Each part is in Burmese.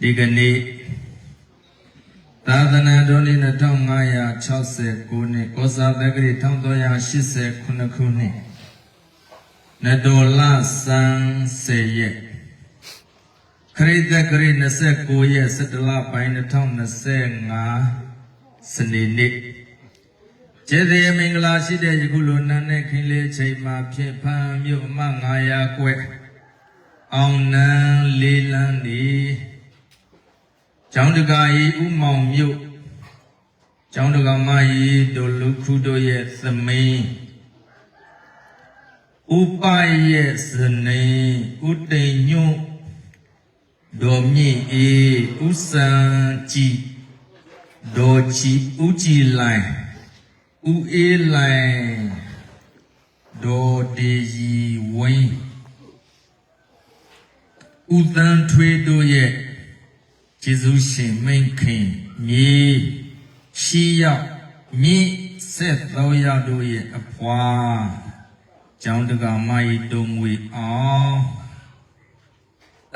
ဒီကနေ့သာသနာတော်နှစ်2569နှစ်ဩဇာတက္ကရာ1389ခုနှစ်နဒေါ်လာစံ10ရက်ခရစ်တက္ကရာ29ရက်17လပိုင်း2025စနေနေ့ကျေးဇူးမင်္ဂလာရှိတဲ့ယခုလိုနန်းနဲ့ခင်းလေးချိန်မှာဖြစ်ဖန်မြို့အမ900ကွဲ့အောင်နန်းလေးလန်းဒီ ကျောင်းတကာဤဥမောင်မြို့ကျောင်းတကာမကြီးတို့လူခုတို့ရဲ့သမီးဥပရဲ့ဇနေဥတိန်ညွတ်ဒေါ်မြင့်အေးဥစံကြည်ဒေါ်ချီဥကြည်လိုင်ဥအေးလိုင်ဒေါ်ဒေရီဝင်းဥသန်းထွေးတို့ရဲ့ ကျေးဇူးရှင်မိန်ခင်မြေရှိရောက်မြင့်ဆက်သောရတို့ရဲ့အဖွာကျောင်းတကာမကြီးတုံငွေအောင်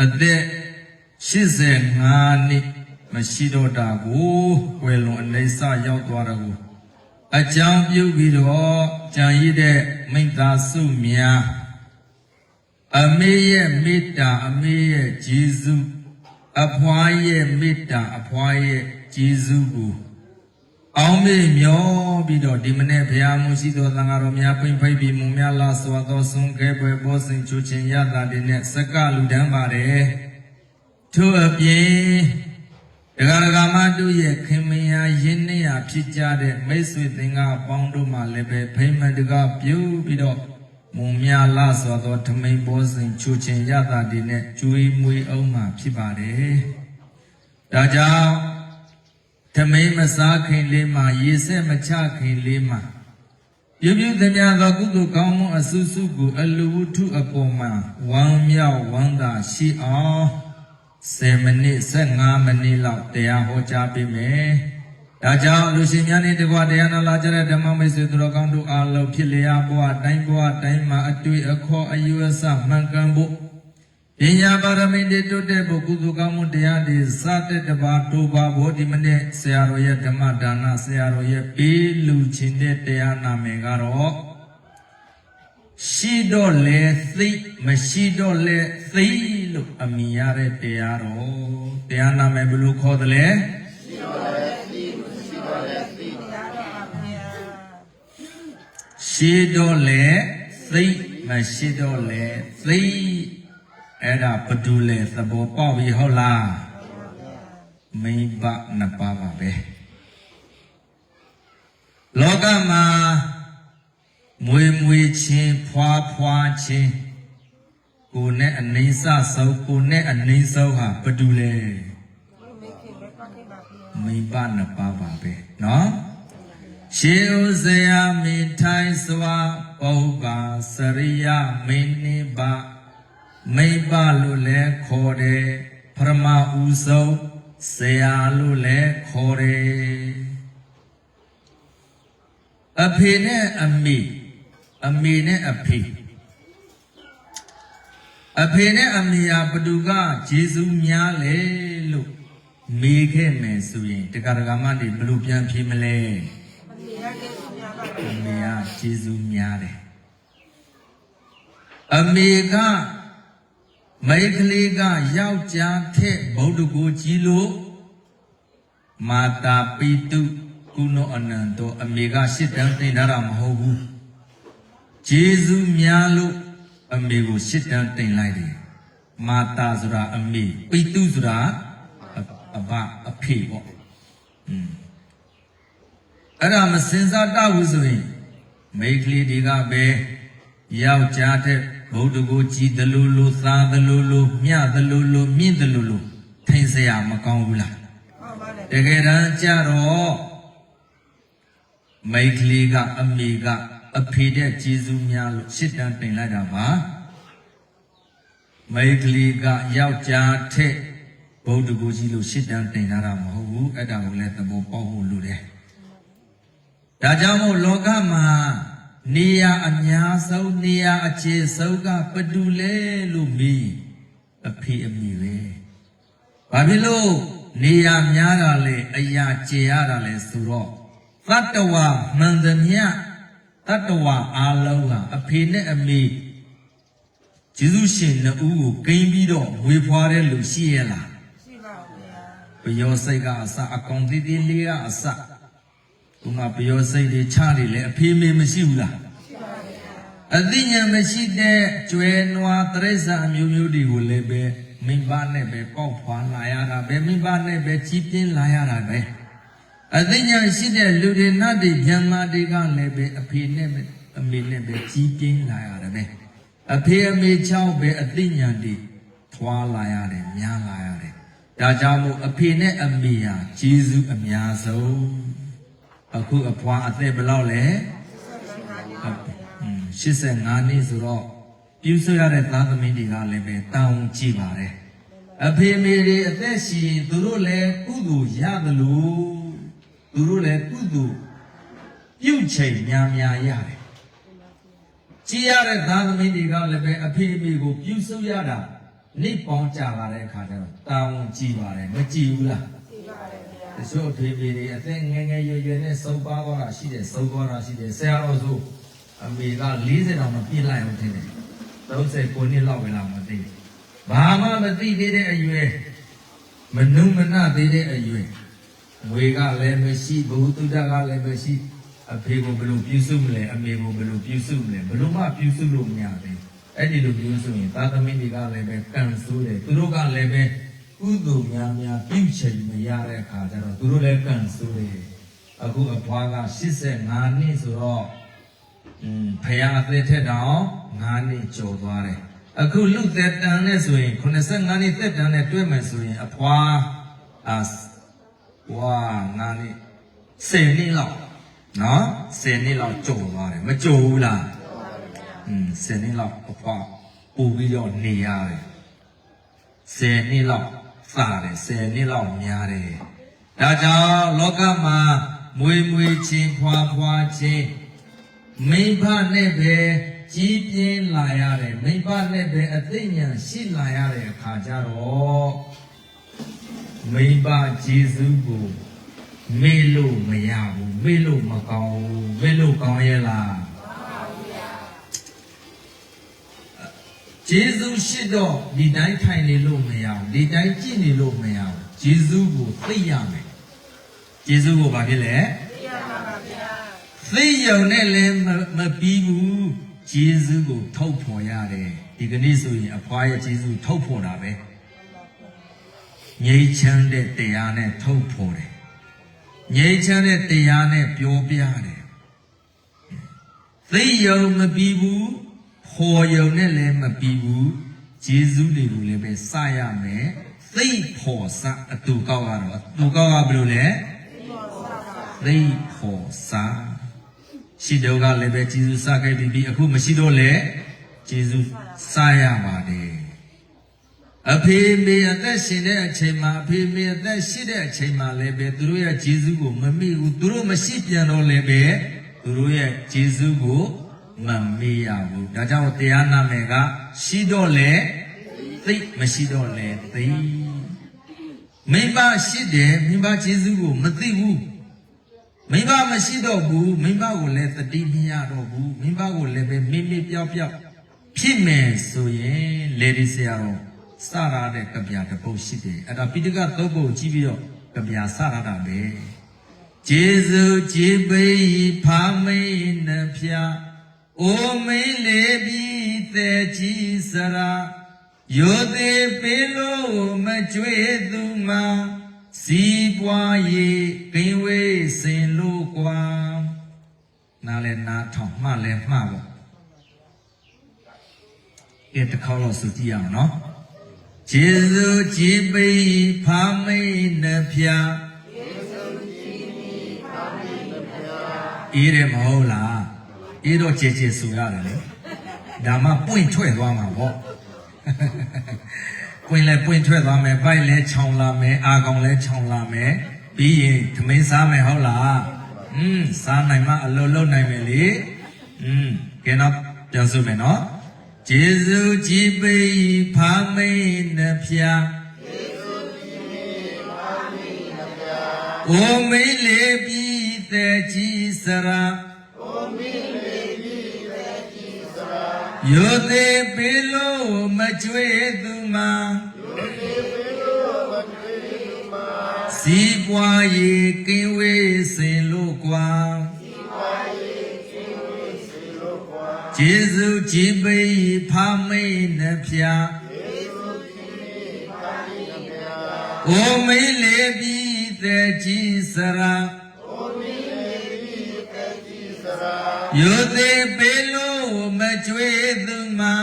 အသက်85နှစ်မရှိတော့တာကိုဝယ်လွန်အနေဆရောက်သွားတာကိုအကြောင်းပြုပြီးတော့ကြံရည်တဲ့မိတ္တာစုများအမေရဲ့မေတ္တာအမေရဲ့ဂျေဇု အဖွားရဲ့မေတ္တာအဖွားရဲ့ဂျေဇုကိုအောင်မေမျောပြီးတော့ဒီမနေ့ဘုရားမှုရှိသောသံဃာတော်များပိမ့်ဖိတ်ပြီးမုံများလာစွာသောဆုံးခဲပွဲဘောစဉ်ချူချင်းရတာတွေနဲ့စက္ကလူတန်းပါတယ်ထို့အပြင်ဒဂရဂမတို့ရဲ့ခင်မယာရင်းနှီးရာဖြစ်ကြတဲ့မိတ်ဆွေသင်္ကအပေါင်းတို့မှလည်းပဲဖိမ့်မတကပြုပြီးတော့ မုံများလာစွာသောဓမိန်ဘောစဉ်ချူချင်းရတာတွေနဲ့ကျွေးမွေးအောင်မှဖြစ်ပါတယ်ဒါကြောင့်ဓမိန်မစားခင်လေးမှာရေဆက်မချခင်လေးမှာပြုပြုသမျှသောကုသိုလ်ကောင်းမှုအစုစုကိုအလူဝတ္ထုအပေါ်မှာဝမ်းမြောက်ဝမ်းသာရှိအောင်10မိနစ်15မိနစ်လောက်တရားဟောကြားပေးမယ်။ ဒါကြောင့်လူရှင်များနဲ့တကွာတရားနာလာကြတဲ့ဓမ္မမိတ်ဆွေတို့ကောင်းတို့အားလုံးဖြစ်လျာဘဝတိုင်းဘဝတိုင်းမှာအတွေ့အခေါ်အယူအဆမှန်ကန်ဖို့ပညာပါရမီတွေတိုးတက်ဖို့ကုသိုလ်ကောင်းမှုတရားတွေစတဲ့တပါတိုးပါဖို့ဒီမနေ့ဆရာတော်ရဲ့ဓမ္မဒါနဆရာတော်ရဲ့ပေးလူချင်းတဲ့တရားနာမယ်ကတော့ရှိတော့လေသိမရှိတော့လေသိလို့အမိရတဲ့တရားတော်တရားနာမယ်ဘယ်လိုခေါ်သလဲရှိတော့လေ သိမရှိတော့လေသိအဲ့ဒါဘယ်သူလဲသဘောပေါက်ပြီဟုတ်လားမိဘနှစ်ပါးပါပဲလောကမှာမွေမွေချင်းဖွာဖွာချင်းကိုနဲ့အနိစ္စဆုံးကိုနဲ့အနိစ္စဆုံးဟာဘယ်သူလဲမိဘနှစ်ပါးပါပဲเရှင်ဥဇယမင်းထိုင်စွာဩဘာစရိယမင်းနိဘမိဘလို့လဲခေါ်တယ်ပရမဥဆုံးဆရာလို့လဲခေါ်တယ်အဖေနဲ့အမေအမေနဲ့အဖေအဖေနဲ့အမေဟာဘသူကဂျေဇုများလဲလို့မေးခဲ့မယ်ဆိုရင်တက္ကရာကမတွေဘလို့ပြန်ဖြေမလဲ အမေကဂျေဇုများတယ်အမေကမိန်းကလေးကယောက်ျားထက်ဗုဒ္ဓကိုကြီးလို့မာတာပိတုကုနောအနန္တောအမေကရှစ်တန်းသိထားတာမဟုတ်ဘူးဂျေဇုများလို့အမေကိုရှစ်တန်းတင်လိုက်တယ်မာတာဆိုတာအမေပိတုဆိုတာအဘအဖေပေါ့อืม အဲ့ဒါမစင်စားတဘူးဆိုရင်မိန်းကလေးတွေကပဲယောက်ျားတဲ့ဗုဒ္ဓကိုကြည်တယ်လို့လို့သားတယ်လို့လို့မြတ်တယ်လို့လို့မြင့်တယ်လို့လို့ထိန်စရာမကောင်းဘူးလားတကယ်တမ်းကြတော့မိန်းကလေးကအမေကအဖေတဲ့ကျေးဇူးများလို့ရှစ်တန်းတင်လိုက်တာပါမိန်းကလေးကယောက်ျားထက်ဗုဒ္ဓကိုကြီးလို့ရှစ်တန်းတင်ထားတာမဟုတ်ဘူးအဲ့ဒါကိုလည်းသဘောပေါက်ဖို့လိုတယ် ဒါကြောင့်မို့လောကမှာနေရအများဆုံးနေရအခြေဆုံးကဘသူလဲလို့မေးအဖေအမိပဲဘာဖြစ်လို့နေရများတာလဲအရာကျေရတာလဲဆိုတော့တတ္တဝမှန်သမျှတတ္တဝအားလုံးဟာအဖေနဲ့အမေဂျေဇုရှင်နှစ်ဦးကိုဂိမ်းပြီးတော့ဝေဖွာတဲ့လူရှိရဲ့လားရှိပါဘူးဗျာပယောစိတ်ကအစအကောင်တိတိလေးကအစ ဒီမှာပယောစိတ်တွေချတယ်လေအဖေမေမရှိဘူးလားရှိပါဗျာအသိဉာဏ်မရှိတဲ့ကျွဲနွားတရိစ္ဆာန်အမျိုးမျိုးတွေကိုလည်းပဲမိဘနဲ့ပဲပေါက်ဖွာလာရတာပဲမိဘနဲ့ပဲကြီးပြင်းလာရတာပဲအသိဉာဏ်ရှိတဲ့လူတွေနတ်တွေဗျမ္မာတွေကလည်းပဲအဖေနဲ့ပဲအမေနဲ့ပဲကြီးပြင်းလာရတယ်ပဲအဖေအမေချောင်းပဲအသိဉာဏ်တွေထွာလာရတယ်များလာရတယ်ဒါကြောင့်မို့အဖေနဲ့အမေဟာဂျေဇုအများဆုံး အခုအဖွာအသက်ဘယ်လောက်လဲ85နှစ်ဆိုတော့ပြုစုရတဲ့သားသမီးတွေကလည်းပဲတောင်းကြည့်ပါတယ်အဖေမေတွေအသက်ရှင်ရင်သူတို့လည်းကုသိုလ်ရတယ်လို့သူတို့လည်းကုသိုလ်ပြုချိန်များများရတယ်ကြည်ရတဲ့သားသမီးတွေကလည်းပဲအဖေမေကိုပြုစုရတာနေပေါင်းကြလာတဲ့အခါကျတော့တောင်းကြည့်ပါတယ်မကြည့်ဘူးလားရှိပါတယ်ဗျာ တချို့ဖေဖေတွေအသက်ငယ်ငယ်ရွယ်ရွယ်နဲ့စုံပါသွားတာရှိတယ်စုံသွားတာရှိတယ်ဆရာတော်ဆိုအမေက40တောင်မပြည့်လိုက်အောင်ထင်တယ်39နှစ်လောက်ပဲလားမသိဘူးဘာမှမသိသေးတဲ့အရွယ်မနုမနသေးတဲ့အရွယ်ငွေကလည်းမရှိဘူးတုဒ္ဒကလည်းမရှိအဖေကိုဘယ်လိုပြုစုမလဲအမေကိုဘယ်လိုပြုစုမလဲဘယ်လိုမှပြုစုလို့မရသေးဘူးအဲ့ဒီလိုပြုစုရင်သာသမီတွေကလည်းပဲကံဆိုးတယ်သူတို့ကလည်းပဲ ကုသိုလ်များများပြုချိန်မရတဲ့အခါကျတော့သူတို့လည်းကံဆိုးတယ်အခုအဖွားက85နှစ်ဆိုတော့อืมဖရာအသက်ထက်တောင်9နှစ်ကျော်သွားတယ်အခုလူသက်တန်နဲ့ဆိုရင်85နှစ်သက်တန်နဲ့တွဲမယ်ဆိုရင်အဖွားအာဝါ9နှစ်10နှစ်လောက်နော်10နှစ်လောက်ကျော်သွားတယ်မကျော်ဘူးလားอืม10နှစ်လောက်အဖွားပို့ပြီးတော့နေရတယ် 10နှစ်လောက် စတယ်10နှစ်လောက်များတယ်ဒါကြောင့်လောကမှာမွေမွေချင်းဖွာဖွာချင်းမိဘနဲ့ပဲကြီးပြင်းလာရတယ်မိဘနဲ့ပဲအသိဉာဏ်ရှိလာရတဲ့အခါကျတော့မိဘဂျေစုကိုမေ့လို့မရဘူးမေ့လို့မကောင်းဘူးမေ့လို့ကောင်းရဲ့လား ဂျေဇုရှိတော့ဒီတိုင်းထိုင်နေလို့မရဘူးဒီတိုင်းကြည့်နေလို့မရဘူးဂျေဇုကိုသိရမယ်ဂျေဇုကိုဘာဖြစ်လဲသိရပါပါဗျာသိရုံနဲ့လည်းမမပြီးဘူးဂျေဇုကိုထုတ်ဖော်ရတယ်ဒီကနေ့ဆိုရင်အဖွားရဲ့ဂျေဇုထုတ်ဖော်တာပဲငြိမ်းချမ်းတဲ့တရားနဲ့ထုတ်ဖော်တယ်ငြိမ်းချမ်းတဲ့တရားနဲ့ပြောပြတယ်သိရုံမပြီးဘူး ဖော်ရုံနဲ့လည်းမပြီးဘူးဂျေဇုတွေကိုလည်းပဲစရမယ်သိဖော်စအတူကောက်ကတော့အတူကောက်ကဘယ်လိုလဲသိဖို့စာရှိတော့ကလည်းပဲကျေးဇူးစခဲ့ပြီးပြီအခုမရှိတော့လေကျေးဇူးစရပါတယ်အဖေမေအသက်ရှင်တဲ့အချိန်မှာအဖေမေအသက်ရှိတဲ့အချိန်မှာလည်းပဲသူတို့ရဲ့ကျေးဇူးကိုမမေ့ဘူးသူတို့မရှိပြန်တော့လည်းပဲသူတို့ရဲ့ကျေးဇူးကို မမေ့ရဘူးဒါကြောင့်တရားနာမယ်ကရှိတော့လေသိမရှိတော့လေသိမိဘရှိတယ်မိဘကျေးဇူးကိုမသိဘူးမိဘမရှိတော့ဘူးမိဘကိုလည်းတတိမရတော့ဘူးမိဘကိုလည်းပဲမိမိပြောက်ပြောက်ဖြစ်မယ်ဆိုရင်လေဒီဆရာတော်စရတဲ့ကဗျာတစ်ပုဒ်ရှိတယ်အဲ့ဒါပိဋကသုံးပုဒ်ကြည့်ပြီးတော့ကဗျာစရတာပဲဂျေဇုကြည်ပိဖာမိန်နှဖျား အိုမိန်လေပြီးတဲ့ကြီးစရာယောသေးပေးလို့မကြွေသူမှာစီပွားရေးဂိမ်းဝေးစင်လို့ကွာနားလဲနားထောင်မှလဲမှပေါ့ကဲတစ်ခေါက်တော့စုကြည့်ရအောင်နော်ဂျေဇုကြည်ပိဖာမိန်နှဖျားအေးတယ်မဟုတ်လား အေးတော့ကြည်ကြည်ဆူရတယ်လေဒါမှပွင့်ထွက်သွားမှာပေါ့ ပွင့်လဲပွင့်ထွက်သွားမယ်ပိုက်လဲခြောင်လာမယ်အာကောင်လဲခြောင်လာမယ်ပြီးရင်သမင်းစားမယ်ဟုတ်လားอืมစားနိုင်မှအလုံးလုံးနိုင်မယ်လေอืมကဲတော့ပြန်စုမယ်နော်ဂျေဇုကြည်ပိဖာမိန်နှဖျား အိုမိ န်လေပြီးတဲ့ကြီးစရာယောသေးပေလို့မကြွေသူမှာစီပွားရေကင်းဝေးစင်လို့ကွာကျေးဇူးကြည်ပေဖာမိန်နှဖျားအိုမိန်လေပြီးတဲ့ကြီးစရာယောသေးပေလို့မ ကြွေသူမှာ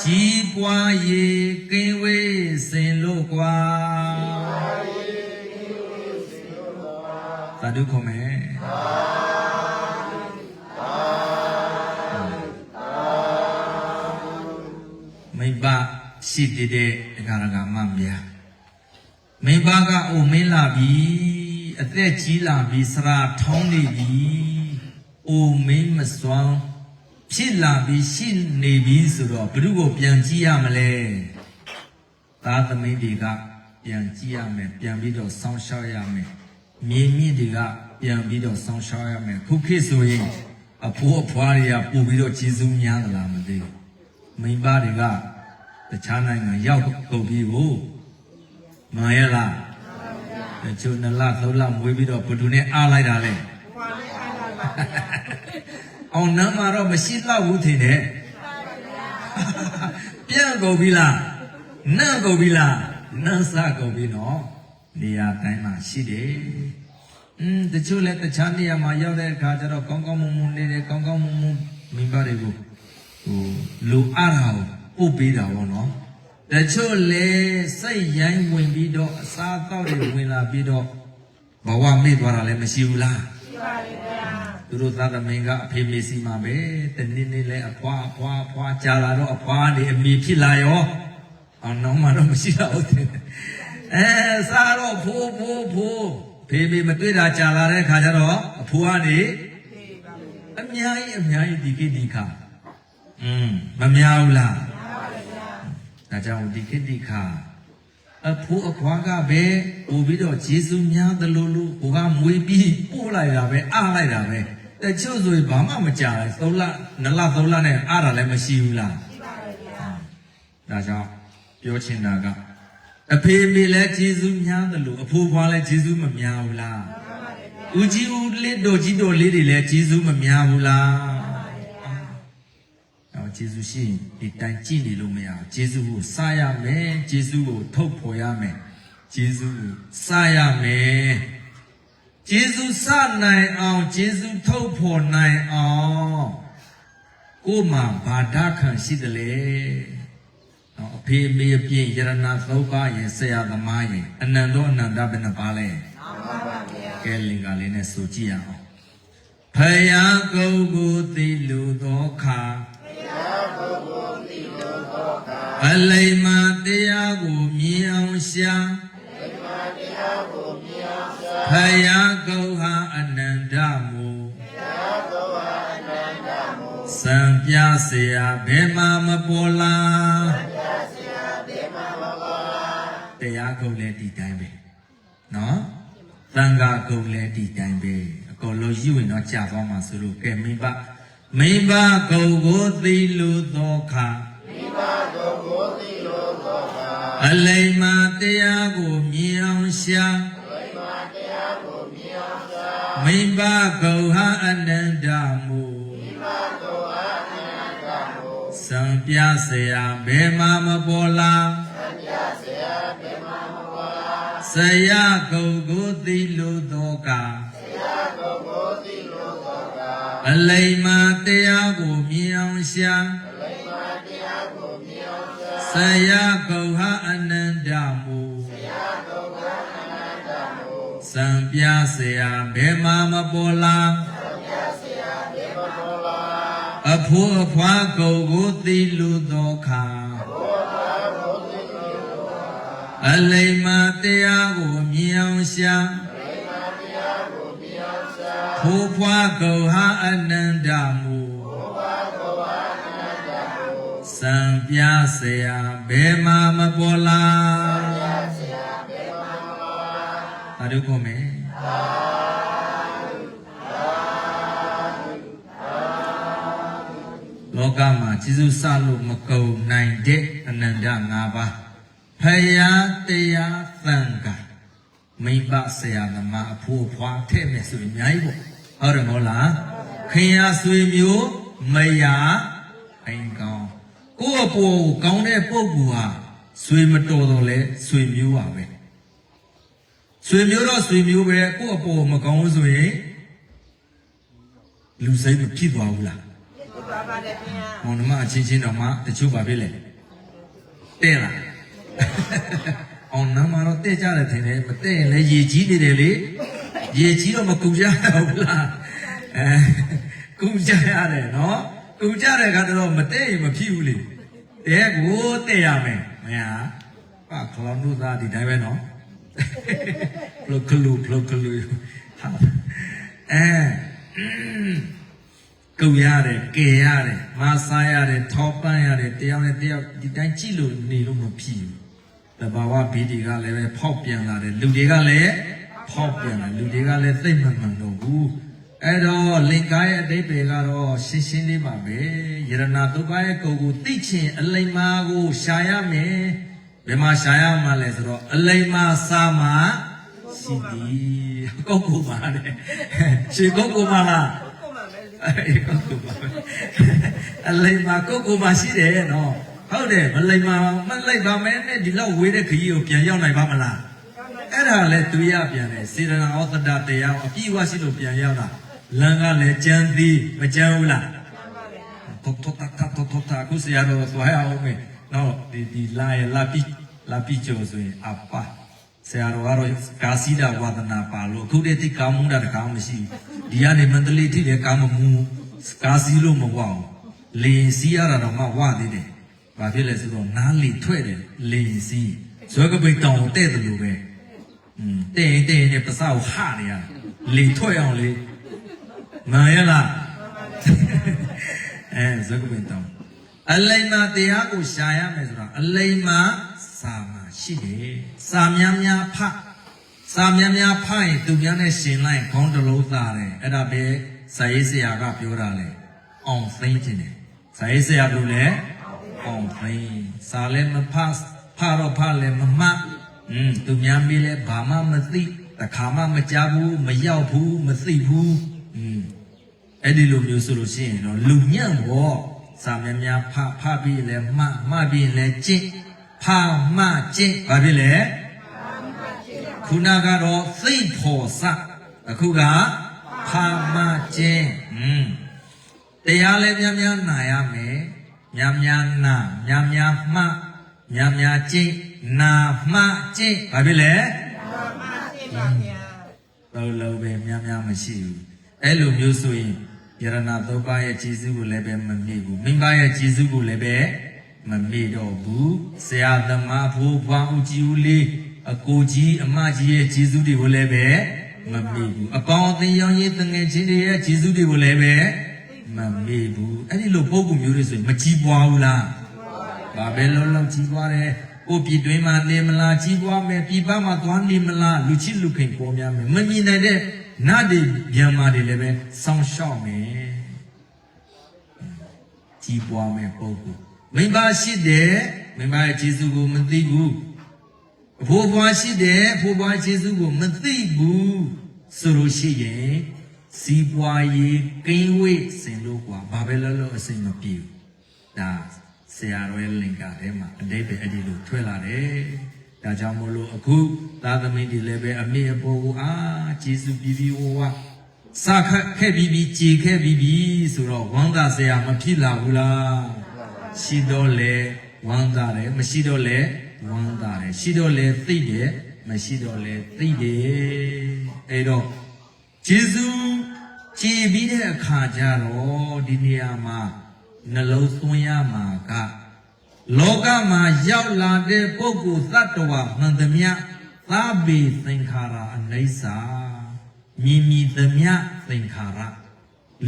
ကြီးပွားရေကင်းဝေးစင်လို့ကွာသာဓုခေါ်မယ်မိဘရှိတည်တဲ့အခါရကမမြာမိဘကအိုမင်းလာပြီအသက်ကြီးလာပြီစရာထောင်းနေပြီ အိုမင်းမစွမ်းဖြစ်လာပြီရှိနေပြီဆိုတော့ဘ누구ကိုပြန်ကြည့်ရမလဲသားသမီးတွေကပြန်ကြည့်ရမယ်ပြန်ပြီးတော့စောင့်ရှောက်ရမယ်မြေမြင့်တွေကပြန်ပြီးတော့စောင့်ရှောက်ရမယ်ခုခေတ်ဆိုရင်အဖိုးအဖွားတွေကပို့ပြီးတော့ကျေးဇူးများသလားမသိဘူးမိဘတွေကတခြားနိုင်ငံရောက်ကုန်ပြီကိုမှန်ရဲ့လားတချို့နှစ်လသုံးလမွေးပြီးတော့ဘယ်သူနဲ့အားလိုက်တာလဲဘွာလေးအားလာပါဗျာ အောင်နမ်းမှာတော့မရှိတော့ဘူးထင်တယ်ပြန်ကုန်ပြီလားနန့်ကုန်ပြီလားနန့်စကုန်ပြီနော်နေရာတိုင်းမှာရှိတယ်อืมတချို့လည်းတခြားနေရာမှာရောက်တဲ့အခါကျတော့ကောင်းကောင်းမွန်မွန်နေတယ်ကောင်းကောင်းမွန်မွန်မိဘတွေကိုဟိုလူအားတာကိုပို့ပေးတာပေါ့နော်တချို့လည်းစိတ်ရိုင်းဝင်ပြီးတော့အစားအသောက်တွေဝင်လာပြီးတော့ဘဝမေ့သွားတာလည်းမရှိဘူးလားရှိပါလေဗျာ သူတို့သားသမင်ကအဖေမေစီမှာပဲတနေ့နေ့လဲအဖွာအဖွာအဖွာကြာလာတော့အဖွာနေအမိဖြစ်လာရောအောင်တော့မှတော့မရှိတော့ဘူးတဲ့အဲစားတော့ဖိုးဖိုးဖိုးဖေမေမတွေ့တာကြာလာတဲ့ခါကျတော့အဖိုးကနေဒီပါလေအများကြီးအများကြီးဒီကိဒီခါอืมမများဘူးလားပါလေဗျာဒါကြောင့်ဒီကိဒီခါအဖိုးအခွားကပဲပို့ပြီးတော့ဂျေစုများသလိုလိုဟိုကမွေးပြီးပို့လိုက်တာပဲအားလိုက်တာပဲ တချို့ဆိုရင်ဘာမှမကြာဘူးသုံးလနှစ်လသုံးလနဲ့အားတာလည်းမရှိဘူးလားရှိပါလေဗျာဒါကြောင့်ပြောချင်တာကအဖေမေလည်းဂျေစုများသလိုအဖိုးဖွားလည်းဂျေစုမများဘူးလားပါပါလေဗျာဦးကြီးဦးလေးတို့ကြီးတို့လေးတွေလည်းဂျေစုမများဘူးလားအော်ဂျေစုရှိရင်ဒီတိုင်းကြည့်နေလို့မရဘူးဂျေစုကိုစားရမယ်ဂျေစုကိုထုတ်ဖော်ရမယ်ဂျေစုကိုစားရမယ် ဂျေစုစနိုင်အောင်ဂျေစုထုတ်ဖော်နိုင်အောင်ကိုယ်မှာဘာဒခံရှိတယ်လေနော်အဖေအမေအပြင်ယရနာသုံးပါးရင်ဆရာသမားရင်အနန္တောအနန္တဘယ်နှပါလဲပါပါဗျာကဲလင်္ကာလေးနဲ့ဆိုကြည့်ရအောင်ဖယားကိုယ်ကိုသိလူသောခါအလိမ္မာတရားကိုမြင်အောင်ရှာဖယားကို ယ်ဟာအနန္တမူစံပြเสียဘယ်မှာမပေါ်လားတရားကိုယ်လည်းဒီတိုင်းပဲနော်သံဃာကိုယ်လည်းဒီတိုင်းပဲအကုန်လုံးယူရင်တော့ကြာသွားမှာဆိုလို့ကဲမိဘမိဘကိုယ်ကိုသိလူသောခါ အလိမ္မာတရားကိုမြင်အောင်ရှာ မိဘဂௌဟအနန္တမူမိဘဂௌဟအနန္တမူစံပြစရာဘေမမပေါ်လာစံပြစရာဘေမမပေါ်လာဆရာဂုံကိုသိလို့သောကဆရာဂုံကိုသိလို့သောကအလိမ္မာတရားကိုမြင်အောင်ရှာအလိမ္မာတရားကိုမြင်အောင်ရှာဆရာဂௌဟအနန္ပြเสียဘယ်မှာမပေါ်လားအဖိုးအဖွားကုကိုသိလို့သောခါအလိမ္မာတရားကိုမြင်အောင်ရှာဖိုးဖွားကုဟာအနန္တမူစံပြเสียဘယ်မှာမပေါ်လား သာဓုခေါ်မယ် လောကမှာကျေးဇူးစလို့မကုန်နိုင်တဲ့အနန္တ၅ပါးဖယားတရားသံဃာမိဘဆရာသမားအဖိုးအဖွားထဲ့မယ်ဆိုရင်အများကြီးပေါ့ဟုတ်တယ်မဟုတ်လားခင်ယာဆွေမျိုးမယာအိမ်ကောင်းကိုယ့်အပေါ်ကိုကောင်းတဲ့ပုဂ္ဂိုလ်ဟာဆွေမတော်တော့လဲဆွေမျိုးပါပဲ ဆွေမျိုးတော့ဆွေမျိုးပဲကိုယ့်အပေါ်မကောင်းဘူးဆိုရင်လူစိတ်မဖြစ်သွားဘူးလားဖြစ်သွားပါတယ်ခင်ဗျာမောင်နှမအချင်းချင်းတော့မှတချို့ပါဖြစ်လေတဲ့လားအောင်နမတော့တဲ့ကြတယ်ထင်တယ်မတဲ့ရင်လည်းရေကြီးနေတယ်လေရေကြီးတော့မကူကြဘူးလားအဲကူကြရတယ်နော်ကူကြတဲ့အခါကျတော့မတဲ့ရင်မဖြစ်ဘူးလေတဲ့ကိုတဲ့ရမယ်မညာပါခလောင်တို့သားဒီတိုင်းပဲနော် ဖလုကလူဖလုကလူဟာအဲကူရတယ်ကေရတယ်မဆားရတယ်ထောပန်းရတယ်တယောက်နဲ့တယောက်ဒီတိုင်းကြည့်လို့နေလို့မဖြစ်ဘူးတဘာဝဘီဒီကလည်းပဲဖောက်ပြန်လာတယ်လူတွေကလည်းဖောက်ပြန်လာလူတွေကလည်းသိမ့်မမှန်တော့ဘူးအဲ့တော့လင်္ကာရဲ့အတိတ်တွေကတော့ရှင်းရှင်းလေးပါပဲယရနာတုပ္ပရဲ့ကိုယ်ကိုသိချင်အလိမ္မာကိုရှာရမယ် ဘယ်မှာရှာရမှာလဲဆိုတော့အလိမ္မာစာမှာရှိသည်ကိုယ့်ကိုယ်ပါတဲ့ရှင်းကိုယ့်ကိုယ်ပါလားကိုမှပဲအဲ့ကိုကိုပါအလိမ္မာကိုကိုပါရှိတယ်နော်ဟုတ်တယ်မလိမ္မာမလိုက်ပါမဲနဲ့ဒီလောက်ဝေးတဲ့ခကြီးကိုပြန်ရောက်နိုင်ပါမလားအဲ့ဒါလည်းသူရပြန်တယ်စေတနာဩသတတရားအပြည့်အဝရှိလို့ပြန်ရောက်တာလမ်းကလည်းကြမ်းသည်မကြမ်းဘူးလား tot tot tot tot tot အခုဆရာတော်သွားရအောင်မယ် နော်ဒီဒီလာရလာပြီလာပြီကျော်ဆိုရင်အပဆရာတော်ကတော့ကာစီဒဝါဒနာပါလို့အခုတည်းတိကောင်းမှုတာတကောင်းမရှိဘူးဒီကနေမန္တလေးထိလည်းကောင်းမမှုကာစီလို့မဝအောင်လေစီရတာတော့မှဝသေးတယ်ဘာဖြစ်လဲဆိုတော့နားလေထွက်တယ်လေစီဇွဲကပိတ်တောင်တဲ့တယ်လို့ပဲอืมတဲ့ရင်တဲ့ရင်နဲ့ပစကိုဟနေရလေထွက်အောင်လေမှန်ရလားအဲဇဂဝင်တောင်း အလိမ္မာတရားကိုရှာရမယ်ဆိုတာအလိမ္မာစာမှာရှိတယ်စာများများဖစာများများဖရင်သူများနဲ့ရှင်လိုက်ခေါင်းတစ်လုံးသားတယ်အဲ့ဒါပဲဇာရေးဆရာကပြောတာလေအောင်သိခြင်းတယ်ဇာရေးဆရာကလည်းလဲအောင်သိစာလည်းမဖဖတော့ဖလည်းမမှတ်อืมသူများမေးလဲဘာမှမသိတခါမှမကြားဘူးမရောက်ဘူးမသိဘူးอืม အဲ့ဒီလိုမျိုးဆိုလို့ရှိရင်တော့လူညံ့ဘော စာများများဖဖပြီးလဲမှမှပြီးလဲကျင့်ဖမှကျင့်ဘာဖြစ်လဲခုနကတော့သိဖို့စအခုကဖမှကျင့်อืมတရားလဲများများနာရမယ်များများနာများများမှများများကျင့်နာမှကျင့်ဘာဖြစ်လဲဘာမှသိပါဗျာလုံးလုံးပဲများများမရှိဘူးအဲ့လိုမျိုးဆိုရင် ယရဏသုံးပါးရဲ့ကျေးဇူးကိုလည်းပဲမမေ့ဘူးမိဘရဲ့ကျေးဇူးကိုလည်းပဲမမေ့တော့ဘူးဆရာသမားဖိုးဖွားဦးကြီးဦးလေးအကိုကြီးအမကြီးရဲ့ကျေးဇူးတွေကိုလည်းပဲမမေ့ဘူးအပေါင်းအသင်းရောင်းရေးတငယ်ချင်းတွေရဲ့ကျေးဇူးတွေကိုလည်းပဲမမေ့ဘူးအဲ့ဒီလိုပုံကူမျိုးတွေဆိုရင်မကြီးပွားဘူးလားဘာပဲလုံးလုံးကြီးပွားတယ်။ကိုပြည်တွင်းမှာနေမလားကြီးပွားမယ်ပြည်ပမှာသွားနေမလားလူချစ်လူခင်ပေါ်များမယ်မမြင်နိုင်တဲ့ နတ်တွေမြန်မာတွေလည်းပဲစောင့်ရှောက်မယ်။ကြီးပွားမယ်ပုဂ္ဂိုလ်မိဘရှိတယ်မိဘရဲ့ကျေးဇူးကိုမသိဘူးအဖိုးဘွားရှိတယ်အဖိုးဘွားကျေးဇူးကိုမသိဘူးဆိုလို့ရှိရင်စီးပွားရေးကိန်းဝေးစင်လို့กว่าဘာပဲလုံးလုံးအစိမ်မပြေဘူးဒါ ဆရာတော်ရဲ့လင်္ကာထဲမှာအတိတ်ပဲအဲ့ဒီလိုထွက်လာတယ်။ ဒါကြောင့်မို့လို့အခုသာသမီတွေလည်းပဲအမေအပေါ်ကိုအာကျေးဇူးပြီးပြီးဝဝစခက်ခဲ့ပြီးပြီးကြည်ခဲ့ပြီးပြီးဆိုတော့ဝမ်းသာစရာမဖြစ်လာဘူးလား။ရှိတော့လေဝမ်းသာတယ်မရှိတော့လေဝမ်းသာတယ်ရှိတော့လေသိတယ်မရှိတော့လေသိတယ်အဲ့တော့ကျေးဇူးကြည်ပြီးတဲ့အခါကျတော့ဒီနေရာမှာနှလုံးသွင်းရမှာက လောကမှာရောက်လာတဲ့ပုဂ္ဂိုလ်သတ္တဝါမှန်သမျှသာပေသင်္ခါရအနိစ္စမြင်မြည်သမျှသင်္ခါရ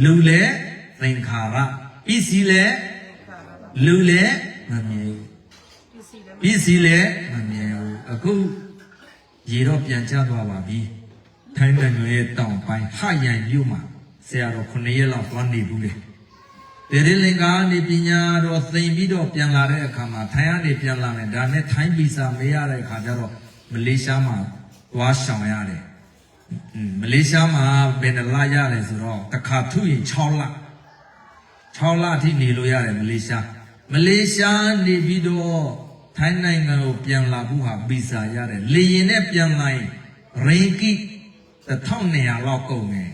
လူလည်းသင်္ခါရပစ္စည်းလည်းလူလည်းမမြင်ဘူးပစ္စည်းလည်းပစ္စည်းလည်းမမြင်ဘူးအခုရေတော့ပြန်ကျသွားပါပြီထိုင်းနိုင်ငံရဲ့တောင်ပိုင်းဟယန်မြို့မှာဆရာတော်9ရက်လောက်သွားနေဘူးလေ တေရင်လင်္ကာနေပညာတော်သိမ့်ပြီးတော့ပြန်လာတဲ့အခါမှာထိုင်းကနေပြန်လာမယ်ဒါနဲ့ထိုင်းဗီဇာမေးရတဲ့အခါကျတော့မလေးရှားမှာသွားရှောင်ရတယ်อืมမလေးရှားမှာဘယ်နှလရတယ်ဆိုတော့တစ်ခါထုရင်6လ6လအထိနေလို့ရတယ်မလေးရှားမလေးရှားနေပြီးတော့ထိုင်းနိုင်ငံကိုပြန်လာဖို့ဟာဗီဇာရတယ်လေရင်နဲ့ပြန်လာရင်ရင်ကီ1200လောက်ကုန်တယ်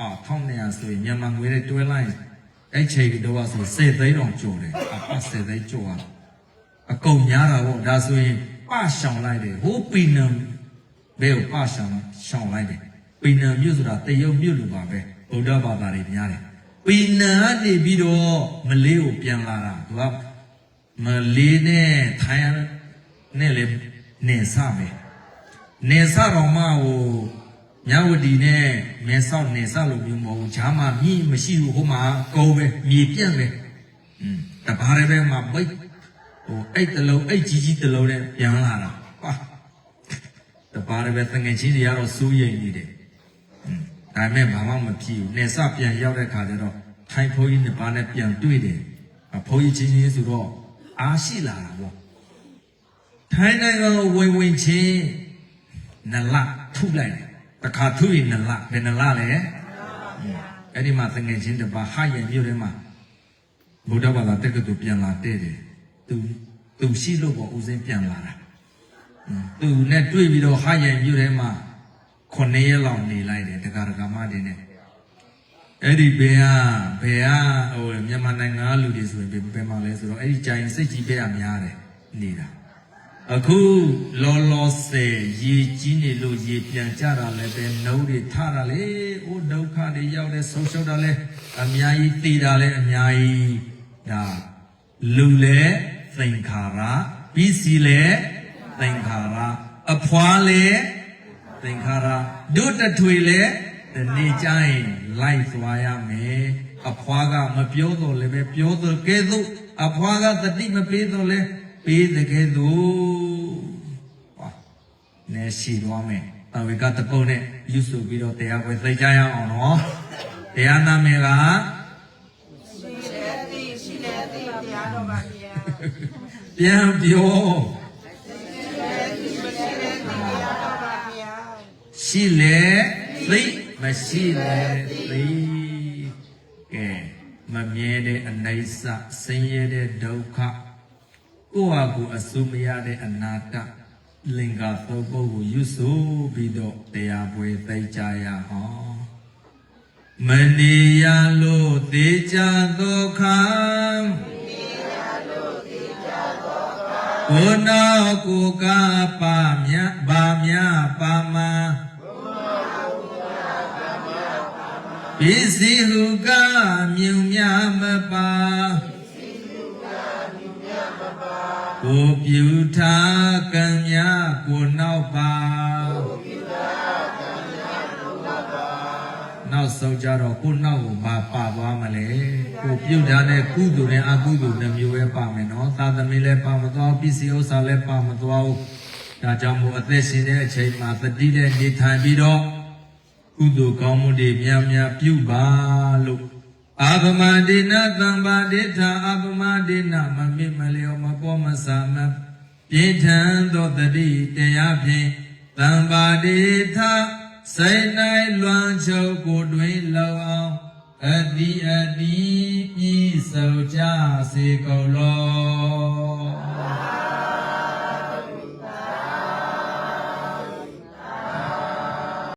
အာ1200ဆိုရင်မြန်မာငွေနဲ့တွဲလိုက်ရင် အဲ့ချိန်ကတော့ဆို10သိန်းတောင်ကျော်တယ်အပတ်10သိန်းကျော်อ่ะအကုန်များတာပေါ့ဒါဆိုရင်ပရှောင်လိုက်တယ်ဟိုပီနံဘဲကိုပရှောင်ရှောင်လိုက်တယ်ပိဏံမြို့ဆိုတာတရုတ်မြို့လိုပါပဲဗုဒ္ဓဘာသာတွေများတယ်ပိဏံကနေပြီးတော့မလေးကိုပြန်လာတာသူကမလေးနဲ့ထိုင်းနဲ့လေနေစမယ်နေစတော်မှဟို မြဝတီနဲ့မဲဆောက်နေစလို့မျိုးမဟုတ်ဘူးဂျားမှာမြည်မရှိဘူးဟိုမှာကုန်းပဲမြေပြန့်ပဲอืมတဘာရဲပဲမှာပိတ်ဟိုအဲ့တလုံးအဲ့ကြီးကြီးတလုံးနဲ့ပြန်လာတာဟာ တပါးတပဲတငယ်ချင်းတွေကတော့စိုးရိမ်နေတယ်။อืมဒါပေမဲ့ဘာမှမဖြစ်ဘူး။နေစပြန်ရောက်တဲ့ခါကျတော့ထိုင်ဖိုးကြီးနှစ်ပါးနဲ့ပြန်တွေ့တယ်။အဖိုးကြီးချင်းချင်းဆိုတော့အားရှိလာတာပေါ့။ထိုင်းနိုင်ငံကိုဝင်ဝင်ချင်းနလထုလိုက်တယ်။ တစ်ခါထုရင်နလဘယ်နလလဲ။အဲ့ဒီမှာတငယ်ချင်းတစ်ပါးဟာရံမြို့ထဲမှာဘုရားဘာသာတက္ကသိုလ်ပြန်လာတဲ့တယ်။သူသူရှိလို့ပေါ့ဦးစင်းပြန်လာတာ။သူနဲ့တွေ့ပြီးတော့ဟာရန်မြို့ထဲမှာ9ရက်လောက်နေလိုက်တယ်တက္ကရာကမတွေနဲ့အဲ့ဒီဘယ်ဟာဘယ်ဟာဟိုမြန်မာနိုင်ငံကလူတွေဆိုရင်ဘယ်ဘယ်မှာလဲဆိုတော့အဲ့ဒီကြိုင်စိတ်ကြီးပဲအများတယ်နေတာ အခုလောလောဆယ်ရေကြီးနေလို့ရေပြန်ကြတာလည်းပဲနှုတ်တွေထတာလေအိုးဒုက္ခတွေရောက်လဲဆုံးရှုံးတာလဲအများကြီးတည်တာလဲအများကြီးဒါလူလဲသင်္ခါရပြီးစီလဲသင်္ခါရအဖွာလေသင်္ခါရဒုတထွေလေဒီနေ့ကျရင်လိုက်သွားရမယ်အဖွာကမပြောတော့လည်းပဲပြောတော့ကဲသို့အဖွာကတတိမပေးတော့လဲ ပေးတဲ့ကဲသို့ဟောနေရှိသွားမယ်တဝေကတပုတ်နဲ့ယူဆပြီးတော့တရားပွဲသိကြရအောင်နော်တရားနာမည်ကရှိလေတိရှိလေတိတရားတော်ပါဗျာပြန်ပြောတရားတော်ပါဗျာရှိလေသိမရှိလေသိကဲမမြဲတဲ့အနိစ္စဆင်းရဲတဲ့ဒုက္ခ ကိုယ့်ဟာကိုယ်အစုမရတဲ့အနာတ္တလင်္ကာသုံးပုဒ်ကိုရွတ်ဆိုပြီးတော့တရားပွဲသိကြရဟောမနေရလို့သေချာသောခံကိုနောကိုကပါမြပါမြပါမပစ္စည်းဟုကမြုံမြမပါ ကိုပြုထားကံမြကိုနောက်ပါနောက်ဆုံးကြတော့ကိုနောက်ကိုပါပါသွားမလဲကိုပြုတ်ထားတဲ့ကုသိုလ်နဲ့အကုသိုလ်နှမျိုးပဲပါမယ်နော်သာသမီလည်းပါမသွားပစ္စည်းဥစ္စာလည်းပါမသွားဘူးဒါကြောင့်မို့အသက်ရှင်တဲ့အချိန်မှာတတိနဲ့နေထိုင်ပြီးတော့ကုသိုလ်ကောင်းမှုတွေများများပြုပါလို့ အာဗမဒိနသံပါဒိဋ္ဌာအာဗမဒိနမမေ့မလျောမပေါ်မဆာမပြင်းထန်သောတတိတရားဖြင့်သံပါဒိဋ္ဌာစိတ်၌လွန်ချုပ်ကိုတွင်လောအောင်အတိအတိပြီးစုံကြစေကုန်လော